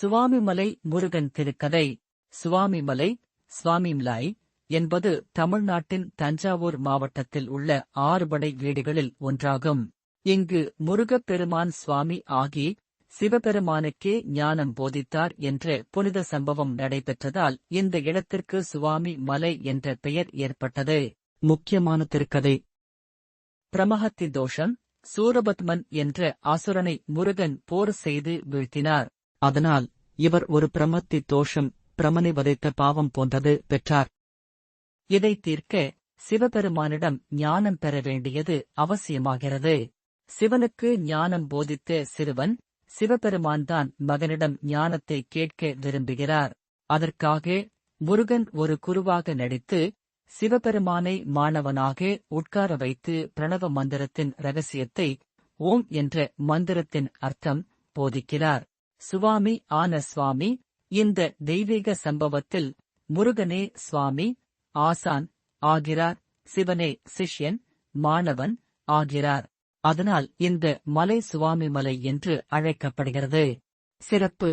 சுவாமிமலை முருகன் திருக்கதை. சுவாமிமலை சுவாமிமலை என்பது தமிழ்நாட்டின் தஞ்சாவூர் மாவட்டத்தில் உள்ள ஆறுபடை வீடுகளில் ஒன்றாகும். இங்கு முருகப் பெருமான் சுவாமி ஆகி சிவபெருமானுக்கே ஞானம் போதித்தார் என்ற புனித சம்பவம் நடைபெற்றதால் இந்த இடத்திற்கு சுவாமி மலை என்ற பெயர் ஏற்பட்டது. முக்கியமான திருக்கதை. பிரமஹத்தி தோஷம் சூரபத்மன் என்ற அசுரனை முருகன் போர் செய்து வீழ்த்தினார். அதனால் இவர் ஒரு பிரமத்தி தோஷம் பிரமனை வதைத்த பாவம் போன்றது பெற்றார். இதை தீர்க்க சிவபெருமானிடம் ஞானம் பெற வேண்டியது அவசியமாகிறது. சிவனுக்கு ஞானம் போதித்த சிறுவன் சிவபெருமான்தான் மகனிடம் ஞானத்தை கேட்க விரும்புகிறார். அதற்காக முருகன் ஒரு குருவாக நடித்து சிவபெருமானை மாணவனாக உட்கார வைத்து பிரணவ மந்திரத்தின் ரகசியத்தை ஓம் என்ற மந்திரத்தின் அர்த்தம் போதிக்கிறார். சுவாமி ஆன சுவாமி இந்த தெய்வீக சம்பவத்தில் முருகனே சுவாமி ஆசான் ஆகிறார் சிவனே சிஷ்யன் மாணவன் ஆகிறார். அதனால் இந்த மலை சுவாமி மலை என்று அழைக்கப்படுகிறது. சிறப்பு.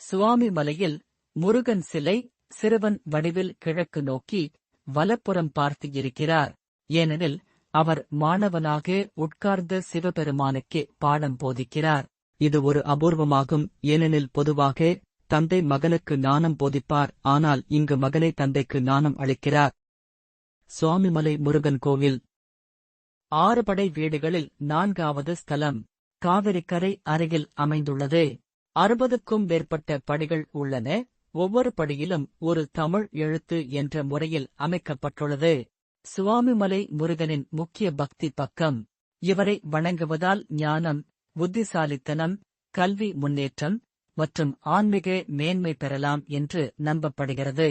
சுவாமி மலையில் முருகன் சிலை சிறுவன் வடிவில் கிழக்கு நோக்கி வலப்புறம் பார்த்து இருக்கிறார். ஏனெனில் அவர் மாணவனாக உட்கார்ந்த சிவபெருமானுக்கு பாடம் போதிக்கிறார். இது ஒரு அபூர்வமாகும் ஏனெனில் பொதுவாக தந்தை மகனுக்கு நாணம் போதிப்பார் ஆனால் இங்கு மகனை தந்தைக்கு நாணம் அளிக்கிறார். சுவாமிமலை முருகன் கோவில். ஆறுபடை வீடுகளில் நான்காவது ஸ்தலம் காவிரிக்கரை அருகில் அமைந்துள்ளது. அறுபதுக்கும் மேற்பட்ட படிகள் உள்ளன ஒவ்வொரு படியிலும் ஒரு தமிழ் எழுத்து என்ற முறையில் அமைக்கப்பட்டுள்ளது. சுவாமிமலை முருகனின் முக்கிய பக்தி பக்கம். இவரை வணங்குவதால் ஞானம் புத்திசாலித்தனம் கல்வி முன்னேற்றம் மற்றும் ஆன்மீக மேன்மை பெறலாம் என்று நம்பப்படுகிறது.